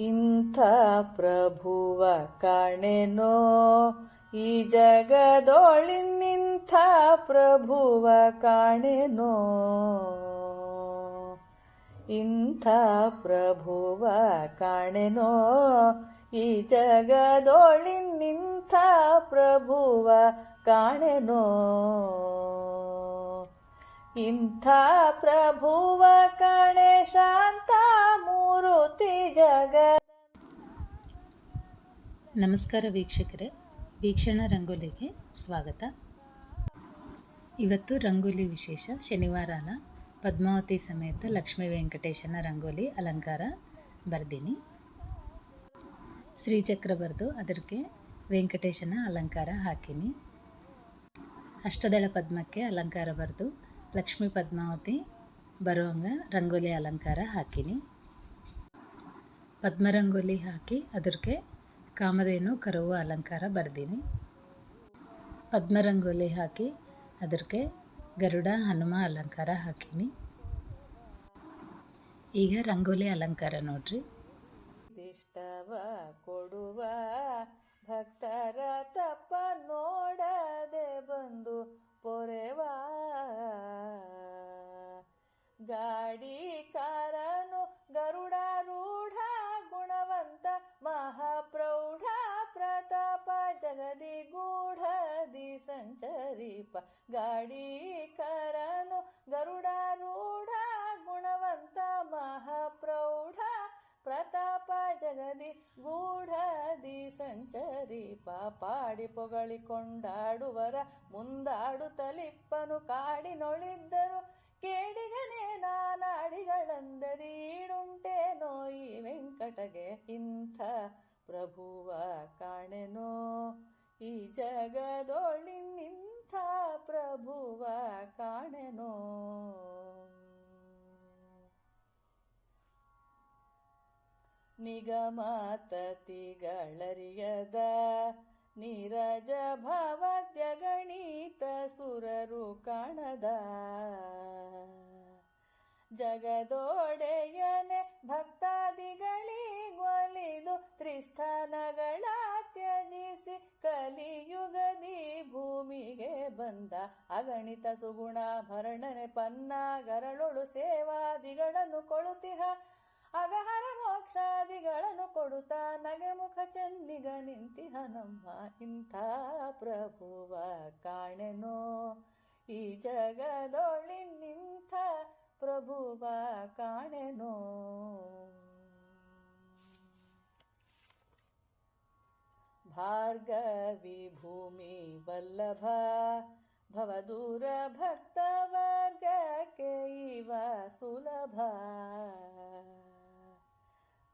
ಇಂಥ ಪ್ರಭುವ ಕಾಣೆನೋ? ಈ ಜಗದೊಳಿನಿಂಥ ಪ್ರಭುವ ಕಾಣೆನೋ? ಇಂಥ ಪ್ರಭುವ ಕಾಣೆನೋ? ಈ ಜಗದೊಳಿನಿಂಥ ಪ್ರಭುವ ಕಾಣೆನೋ? ಇಂಥ ಪ್ರಭುವ ಕಾಣೆ ಶಾಂತ ಮೂರುತಿ ಜಗ ನಮಸ್ಕಾರ ವೀಕ್ಷಕರೇ, ವೀಕ್ಷಣ ರಂಗೋಲಿಗೆ ಸ್ವಾಗತ. ಇವತ್ತು ರಂಗೋಲಿ ವಿಶೇಷ ಶನಿವಾರ ಅಲ್ಲ ಪದ್ಮಾವತಿ ಸಮೇತ ಲಕ್ಷ್ಮೀ ವೆಂಕಟೇಶನ ರಂಗೋಲಿ ಅಲಂಕಾರ ಬರ್ದೀನಿ. ಶ್ರೀಚಕ್ರ ಬರೆದು ಅದಕ್ಕೆ ವೆಂಕಟೇಶನ ಅಲಂಕಾರ ಹಾಕಿನಿ. ಅಷ್ಟದಳ ಪದ್ಮಕ್ಕೆ ಅಲಂಕಾರ ಬರೆದು ಲಕ್ಷ್ಮೀ ಪದ್ಮಾವತಿ ಬರುವಂಗ ರಂಗೋಲಿ ಅಲಂಕಾರ ಹಾಕೀನಿ. ಪದ್ಮರಂಗೋಲಿ ಹಾಕಿ ಅದಕ್ಕೆ ಕಾಮಧೇನು, ಕರುವ, ಅಲಂಕಾರ ಬರೆದೀನಿ. ಪದ್ಮರಂಗೋಲಿ ಹಾಕಿ ಅದಕ್ಕೆ ಗರುಡ, ಹನುಮ ಅಲಂಕಾರ ಹಾಕೀನಿ. ಈಗ ರಂಗೋಲಿ ಅಲಂಕಾರ ನೋಡ್ರಿ. ದಿಷ್ಟವ ಕೊಡುವ ಭಕ್ತರ ತಪ್ಪ ನೋಡದೆ ಬಂದು ಪೊರೆವ. ಗಾಡಿಕಾರನು ಗರುಡಾರೂಢ ಗುಣವಂತ ಮಹಾಪ್ರೌಢ ಪ್ರತಾಪ ಜಗದಿ ಗೂಢದಿ ಸಂಚರಿಪ ಗರುಡ ಗರುಡಾರೂಢ ಗುಣವಂತ ಮಹಾಪ್ರೌಢ ಪ್ರತಾಪ ಜಗದಿ ಗೂಢದಿ ಸಂಚರಿಪ ಪಾಡಿ ಪೊಗಳಿಕೊಂಡಾಡುವರ ಮುಂದಾಡು ತಲಿಪ್ಪನು ಕಾಡಿನೊಳಿದ್ದರು. ಕೇಡಿಗನೇ ಈ ವೆಂಕಟಗೆ ಇಂಥ ಪ್ರಭುವ ಕಾಣೆನೋ? ಈ ಜಗದೊಳಿನಿಂಥ ಪ್ರಭುವ ಕಾಣೆನೋ? ನಿಗಮಾತತಿಗಳರಿಯದ ನೀರಜ ಭವದ್ಯಗಣಿತ ಸುರರು ಕಾಣದ ಜಗದೋಡೆಯನೆ ಭಕ್ತಾದಿಗಳಿಗೊಲಿದು ತ್ರಿಸ್ಥಾನಗಳ ತ್ಯಜಿಸಿ ಕಲಿಯುಗದಿ ಭೂಮಿಗೆ ಬಂದ ಅಗಣಿತ ಸುಗುಣ ಭರಣನೆ ಪನ್ನ ಗರಳೊಳು ಸೇವಾದಿಗಳನ್ನು ಕೊಳುತಿಹ. ಅಗಹರ ಮೋಕ್ಷಾದಿಗಳನ್ನು ಕೊಡುತ್ತಾ ನಗೆ ಮುಖ ಚೆನ್ನಿಗ ನಿಂತಿಹ ನಮ್ಮ ಇಂಥ ಪ್ರಭುವ ಕಾಣೆನೋ. ಈ ಜಗದೊಳಿ ನಿಂಥ ಪ್ರಭುವ ಕಾಣೆನೋ ಭಾರ್ಗವಿ ಭೂಮಿ ವಲ್ಲಭ ಭವದೂರ ಭಕ್ತ ವರ್ಗಕ್ಕೆ ಇವ ಸುಲಭ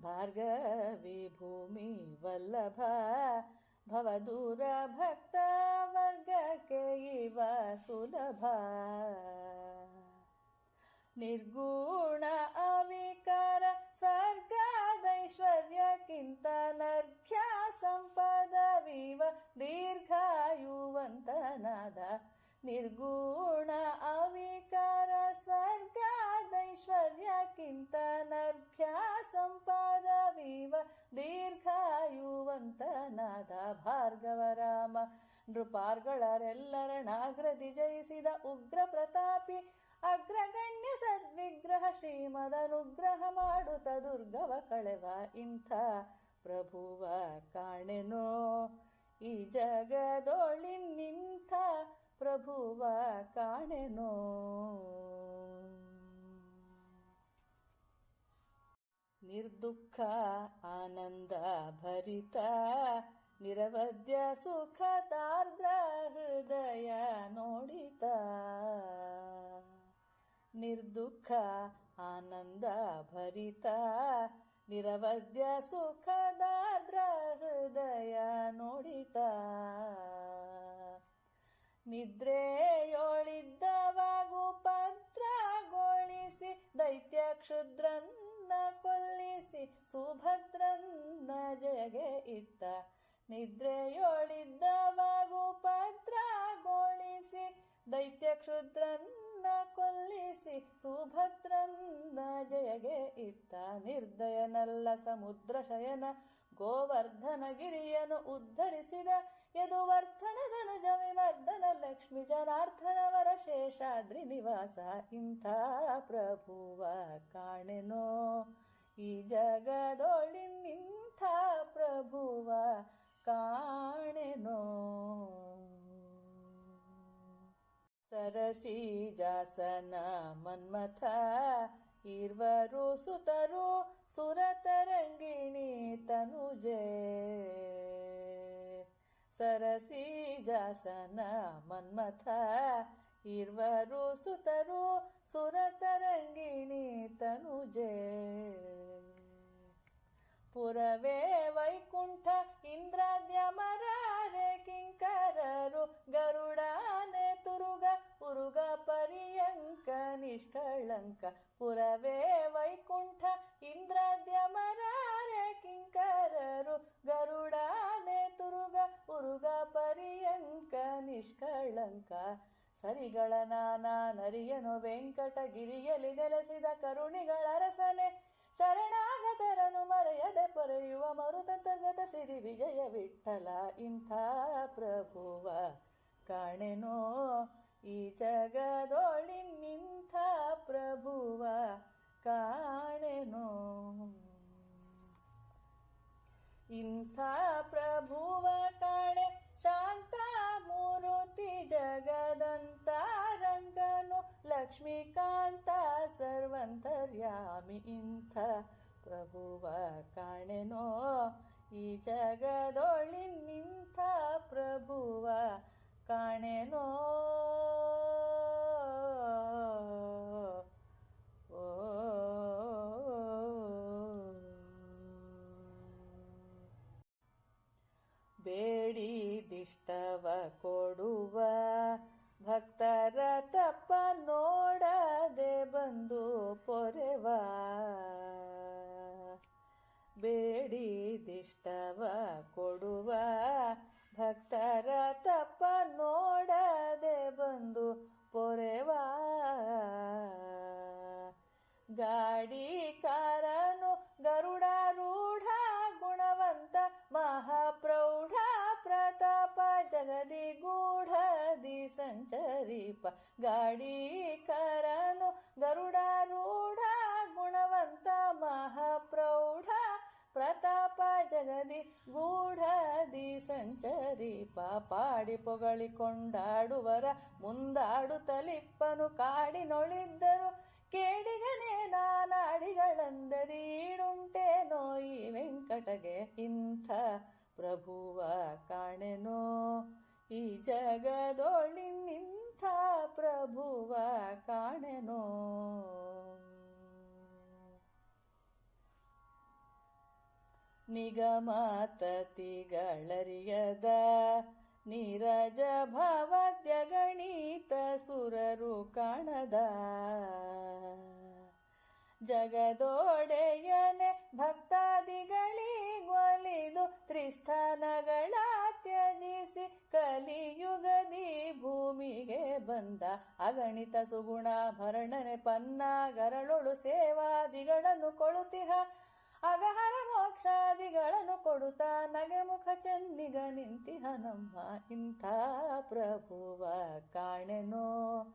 ಭಾರ್ಗವಿ ಭೂಮಿ ವಲ್ಲಭ ಭವದೂರ ಭಕ್ತ ವರ್ಗಕ್ಕೆ ಇವ ಸುಲಭ ನಿರ್ಗುಣ ಅವಿಕಾರ ಸ್ವರ್ಗದೈಶ್ವರ್ಯಕ್ಕಿಂತ ನರ್ಘ್ಯ ಸಂಪದವಿವ ದೀರ್ಘಾಯುವಂತನಾದ. ನಿರ್ಗುಣ ಅವಿಕಾರ ಸ್ವರ್ಗದೈಶ್ವರ್ಯಕ್ಕಿಂತ ನರ್ಘ್ಯ ಸಂಪದವಿವ ದೀರ್ಘಾಯುವಂತನಾದ ಭಾರ್ಗವರಾಮ ನೃಪಾರ್ಗಳರೆಲ್ಲರನಾಗ್ರದಿ ಜಯಿಸಿದ ಉಗ್ರ ಪ್ರತಾಪಿ ಅಗ್ರಗಣ್ಯ ಸದ್ವಿಗ್ರಹ ಶ್ರೀಮದನುಗ್ರಹ ಮಾಡುತ್ತ ದುರ್ಗವ ಕಳೆವ ಇಂಥ ಪ್ರಭುವ ಕಾಣೆನೋ? ಈ ಜಗದೊಳಿ ನಿಂಥ ಪ್ರಭುವ ಕಾಣೆನೋ? ನಿರ್ದುಃಖ, ಆನಂದ ಭರಿತ, ನಿರವದ್ಯ ಸುಖದಾರ್ದ್ರ ಹೃದಯ ನಿರ್ದುಃಖ ಆನಂದ ಭರಿತ ನಿರವಧ್ಯ ಸುಖದಾದ್ರ ಹೃದಯ ನೋಡಿತ. ಪತ್ರ ಪತ್ರಗೊಳಿಸಿ, ದೈತ್ಯ ಕ್ಷುದ್ರನ್ನ ಕೊಲ್ಲಿಸಿ, ಸುಭದ್ರನ್ನ ಜಗೆ ಇತ್ತ. ನಿದ್ರೆಯೋಳಿದ್ದವಾಗು ಪತ್ರಗೊಳಿಸಿ, ದೈತ್ಯ ಕ್ಷುದ್ರನ್ನ ಕೊಲ್ಲಿಸಿ ಸುಭದ್ರಂದ ಜಯಗೆ ಇತ್ತ ನಿರ್ದಯನಲ್ಲ ಸಮುದ್ರ ಶಯನ. ಗೋವರ್ಧನ ಗಿರಿಯನು ಉದ್ಧರಿಸಿದ ಯದುವರ್ಧನದನು ಜವಿಮರ್ದನ ಲಕ್ಷ್ಮಿ ಜನಾರ್ಧನವರ ಶೇಷಾದ್ರಿ ನಿವಾಸ. ಇಂಥ ಪ್ರಭುವ ಕಾಣೆನೋ ಈ ಜಗದೊಳಿನಿಂಥ ಪ್ರಭುವ ಕಾಣೆನೋ. ಸರಸಿ ಜಾಸನ ಮನ್ಮಥ ಇರ್ವರು ಸುತರು ಸುರತರಂಗಿಣಿ ತನುಜೆ ಸರಸಿ ಜಾಸನ ಮನ್ಮಥ ಇರ್ವರು ಸುತರು ಸುರತರಂಗಿಣಿ ತನುಜೆ ಪುರವೇ ವೈಕುಂಠ ಇಂದ್ರಾದ್ಯಮರಾರೆ ಕಿಂಕರರು ಗರುಡಾನೆ ತುರುಗ, ಉರುಗ ಪರ್ಯಂಕ, ನಿಷ್ಕಳಂಕ, ಪುರವೇ ವೈಕುಂಠ, ಇಂದ್ರಾದ್ಯಮರಾರೆ ಕಿಂಕರರು ಗರುಡಾನೆ ತುರುಗ, ಉರುಗ ಪರ್ಯಂಕ, ನಿಷ್ಕಳಂಕ. ಸರಿಗಳ ನಾನಾ ನರಿಯನು ವೆಂಕಟಗಿರಿಯಲ್ಲಿ ನೆಲೆಸಿದ ಕರುಣಿಗಳ ರಸನೆ ಶರಣಾಗತರನು ಮರೆಯದೆ ಪೊರೆಯುವ ಮರುತಂತರ್ಗತ ಸಿರಿ ವಿಜಯ ವಿಠಲ ಇಂಥ ಪ್ರಭುವ. ಪ್ರಭುವ ಕಾಣೆನೋ? ಈ ಜಗದೊಳಿ ನಿಂತ ಪ್ರಭುವ ಕಾಣೆನೋ? ಓ. ಬೇಡಿದಿಷ್ಟವ ಕೊಡುವ, ಭಕ್ತರ ತಪ್ಪ ನೋಡದೆ ಬಂದು ಪೊರೆವ. ಬೇಡಿದಿಷ್ಟವ ಕೊಡುವ ಭಕ್ತರ ತಪ್ಪ ನೋಡದೆ ಬಂದು ಪೊರೆವ. ಗಾಡಿಕಾರನು ಗರುಡಾರೂಢ ಗುಣವಂತ ಮಹಾಪ್ರೌಢ ಪ್ರತಾಪ ಜಗದಿ ಗೂಢದಿ ಸಂಚರಿಪ. ಗಾಡಿಕಾರನು ಗರುಡಾರೂಢ ಗುಣವಂತ ಮಹಾಪ್ರೌಢ ಪ್ರತಾಪ ಜಗದಿ ಗೂಢದಿ ಸಂಚರಿ ಪಾಡಿ ಪೊಗಳಿಕೊಂಡಾಡುವರ ಮುಂದಾಡು ತಲಿಪ್ಪನು ಕಾಡಿನೊಳಿದ್ದರು ಕೇಡಿಗನೇ ನಾನಾಡಿಗಳಂದದೀಡುಂಟೇನೋ ಈ ವೆಂಕಟಗೆ ಇಂಥ ಪ್ರಭುವ ಕಾಣೆನೋ. ಈ ಜಗದೊಳಿ ನಿಂಥ ಪ್ರಭುವ ಕಾಣೆನೋ. ನಿಗಮಾತತಿಗಳರಿಯದ ನೀರಜ ಭವದ್ಯಗಣಿತ ಸುರರು ಕಾಣದ. ಜಗದೋಡೆಯನೆ ಭಕ್ತಾದಿಗಳಿಗೊಲಿದು ತ್ರಿಸ್ಥಾನಗಳ ತ್ಯಜಿಸಿ ಕಲಿಯುಗದಿ ಭೂಮಿಗೆ ಬಂದ ಅಗಣಿತ ಸುಗುಣ ಭರಣನೆ ಪನ್ನಾಗರಳೊಳು ಸೇವಾದಿಗಳನ್ನು ಕೊಳುತಿಹ. ಅಗಹರ ಮೋಕ್ಷಾದಿಗಳನ್ನು ಕೊಡುತ್ತಾ ನಗೆಮುಖ ಚೆನ್ನಿಗ ನಿಂತಿಹ ನಮ್ಮ ಇಂಥ ಪ್ರಭುವ ಕಾಣೆನೋ.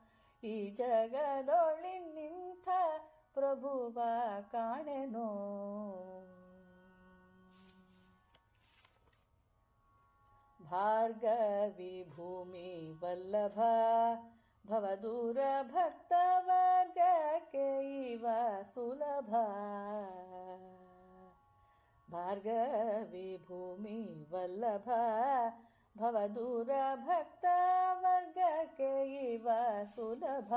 ಈ ಜಗದೊಳಿ ನಿಂಥ ಪ್ರಭುವ ಕಾಣೆನೋ. ಭಾರ್ಗವಿ ಭೂಮಿ ವಲ್ಲಭ, ಭವದೂರ ಭಕ್ತ ವರ್ಗಕ್ಕೆ ಇವ ಸುಲಭ. ಭಾರ್ಗವಿ ಭೂಮಿ ವಲ್ಲಭ ಭವದೂರ ಭಕ್ತ ವರ್ಗಕ್ಕೆ ಇವ ಸುಲಭ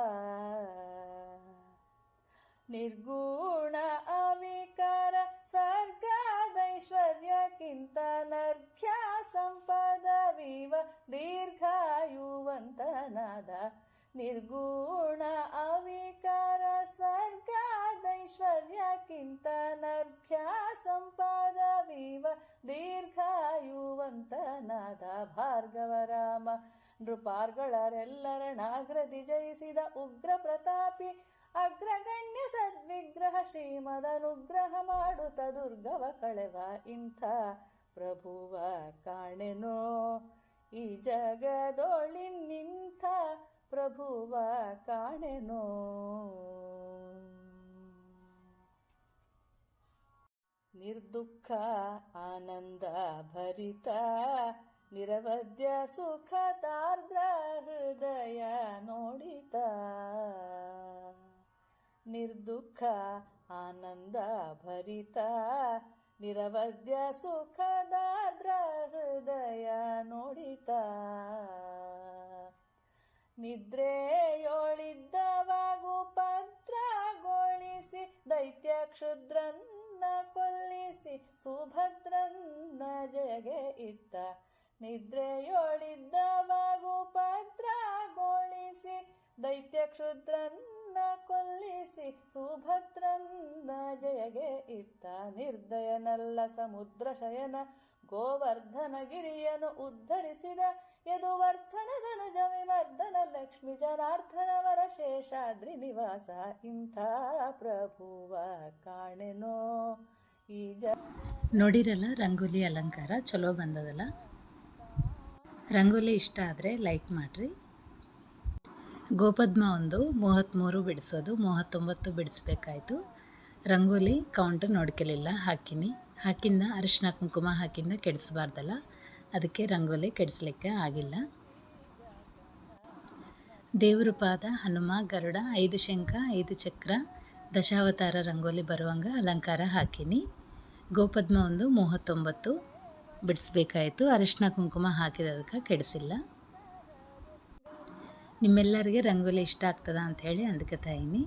ನಿರ್ಗುಣ ಅವಿಕಾರ ನಿರ್ಗುಣ ಅವಿಕಾರ ಸ್ವರ್ಗದೈಶ್ವರ್ಯಕ್ಕಿಂತ ನರ್ಘ್ಯ ಸಂಪದವಿವ ದೀರ್ಘಾಯುವಂತನಾದ ಭಾರ್ಗವರಾಮ ನೃಪಾರ್ಗಳರೆಲ್ಲರನಾಗ್ರದಿ ಜಯಿಸಿದ ಉಗ್ರ ಪ್ರತಾಪಿ, ಅಗ್ರಗಣ್ಯ ಸದ್ವಿಗ್ರಹ ಶ್ರೀಮದನುಗ್ರಹ ಮಾಡುತ್ತ ದುರ್ಗವ ಕಳೆವ ಇಂಥ ಪ್ರಭುವ ಕಾಣೆನೋ? ಈ ಜಗದೊಳಿನ್ನಿಂಥ ಪ್ರಭುವ ಕಾಣೆನೋ? ನಿರ್ದುಃಖ, ಆನಂದ ಭರಿತ ನಿರವಧ್ಯ ಸುಖದಾರ್ದ್ರ ಹೃದಯ ನೋಡಿತ. ನಿರ್ದುಃಖ, ಆನಂದ ಭರಿತ ನಿರವಧ್ಯ ಸುಖದಾರ್ದ್ರ ಹೃದಯ ನೋಡಿತ. ನಿದ್ರೆಯೊಳಿದ್ದವಾಗು ಪತ್ರಗೊಳಿಸಿ ದೈತ್ಯ ಕ್ಷುದ್ರನ್ನ ಕೊಲ್ಲಿಸಿ, ಸುಭದ್ರನ್ನ ಜಯಗೆ ಇತ್ತ. ನಿದ್ರೆಯೋಳಿದ್ದವಾಗು ಪತ್ರಗೊಳಿಸಿ ದೈತ್ಯ ಕ್ಷುದ್ರನ್ನ ಕೊಲ್ಲಿಸಿ, ಸುಭದ್ರನ್ನ ಜಯಗೆ ಇತ್ತ. ನಿರ್ದಯನಲ್ಲ ಸಮುದ್ರ ಶಯನ ಗೋವರ್ಧನ ಗಿರಿಯನು ಉದ್ಧರಿಸಿದ ಯದುವರ್ಧನದನುಜ ವಿಮರ್ದನ ಲಕ್ಷ್ಮಿ ಜನಾರ್ದನವರ ಶೇಷಾದ್ರಿ ನಿವಾಸ. ಇಂಥ ಪ್ರಭುವ ಕಾಣೆನೋ ಈ ಜ ನೋಡಿರಲ್ಲ, ರಂಗೋಲಿ ಅಲಂಕಾರ? ಚಲೋ ಬಂದದಲ್ಲ? ರಂಗೋಲಿ ಇಷ್ಟ ಆದರೆ ಲೈಕ್ ಮಾಡಿರಿ. ಗೋಪದ್ಮ ಒಂದು ಮೂವತ್ತ್ಮೂರು ಬಿಡಿಸೋದು, ಮೂವತ್ತೊಂಬತ್ತು ಬಿಡಿಸ್ಬೇಕಾಯ್ತು. ರಂಗೋಲಿ ಕೌಂಟ್ ನೋಡ್ಕಲಿಲ್ಲ, ಹಾಕಿನಿ. ಹಾಕಿಂದ ಅರಿಶಿನ ಕುಂಕುಮ ಹಾಕಿಂದ ಕೆಡಿಸ್ಬಾರ್ದಲ್ಲ. ಅದಕ್ಕೆ ರಂಗೋಲಿ ಕೆಡಿಸ್ಲಿಕ್ಕೆ ಆಗಿಲ್ಲ. ದೇವರು ಪಾದ, ಹನುಮ, ಗರುಡ, ಐದು ಶಂಖ, ಐದು ಚಕ್ರ, ದಶಾವತಾರ ರಂಗೋಲಿ ಬರುವಂಗ ಅಲಂಕಾರ ಹಾಕಿನಿ. ಗೋಪದ್ಮ ಒಂದು ಮೂವತ್ತೊಂಬತ್ತು ಬಿಡಿಸ್ಬೇಕಾಯಿತು. ಅರಿಶಿನ ಕುಂಕುಮ ಹಾಕಿದದಕ್ಕೆ ಕೆಡಿಸಿಲ್ಲ. ನಿಮ್ಮೆಲ್ಲರಿಗೆ ರಂಗೋಲಿ ಇಷ್ಟ ಆಗ್ತದ ಅಂಥೇಳಿ ಅಂದ್ಕೊತಾಯಿನಿ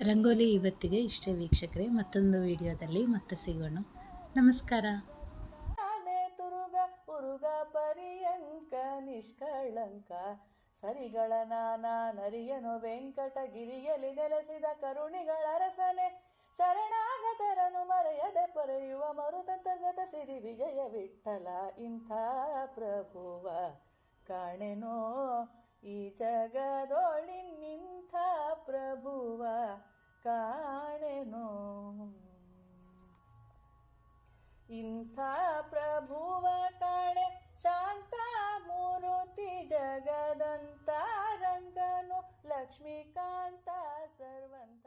ರಂಗೋಲಿ ಇವತ್ತಿಗೆ ಇಷ್ಟೇ ವೀಕ್ಷಕರೇ. ಮತ್ತೊಂದು ವಿಡಿಯೋದಲ್ಲಿ ಮತ್ತೆ ಸಿಗೋಣ. ನಮಸ್ಕಾರ. ನಿಷ್ಕಳಂಕ. ಸರಿಗಳ ನಾನಾ ನರಿಯನು ವೆಂಕಟಗಿರಿಯಲ್ಲಿ ನೆಲೆಸಿದ ಕರುಣಿಗಳ ರಸನೆ ಶರಣಾಗತರನು ಮರೆಯದೆ ಪೊರೆಯುವ ಮರುತಂತರ್ಗತ ಸಿರಿ ವಿಜಯ ವಿಠಲ ಇಂಥ ಪ್ರಭುವ ಕಾಣೆನೋ ಈ ಜಗದೊಳಿನ್ನಿಂಥ ಪ್ರಭುವ ಕಾಣೆನೋ. ಇಂಥ ಪ್ರಭುವ ಕಾಣೆ ಶಾಂತ ಮೂರ್ತಿ ಜಗದಂತ ರಂಗನು ಲಕ್ಷ್ಮೀಕಾಂತ ಸರ್ವಂತ